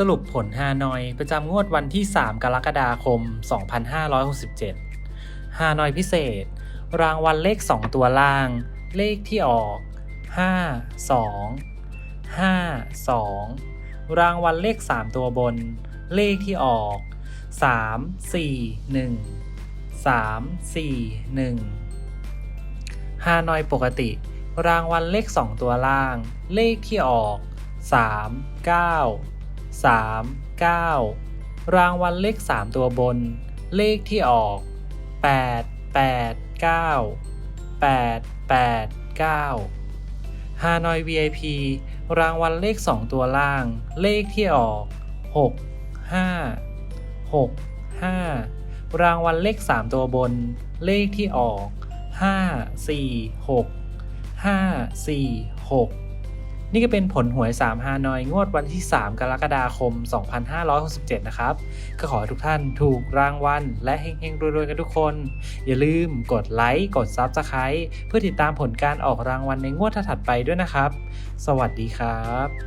สรุปผลฮานอยประจำงวดวันที่ 3 กรกฎาคม 2567 ฮานอยพิเศษ รางวัลเลข 2 ตัวล่าง เลขที่ออก 5 2 5 2 รางวัลเลข 3 ตัวบน เลขที่ออก 3 4 1 3 4 1 ฮานอยปกติ รางวัลเลข 2 ตัวล่าง เลขที่ออก 3 9 3 9 รางวัลเลข 3 ตัวบน เลขที่ออก 8 8 9 8 8 9ฮานอย VIP รางวัลเลข 2 ตัวล่าง เลขที่ออก 6 5 6 5 รางวัลเลข 3 ตัวบน เลขที่ออก 5 4 6 5 4 6 นี่ก็เป็นผลหวย 3 ฮานอย งวดวันที่ 3 กรกฎาคม 2567 นะครับ ก็ขอให้ทุกท่านถูกรางวัลและเฮงๆ รวยๆ กันทุกคน อย่าลืมกดไลค์ กด Subscribe เพื่อติดตามผลการออกรางวัลในงวดถัดไปด้วยนะครับ สวัสดีครับ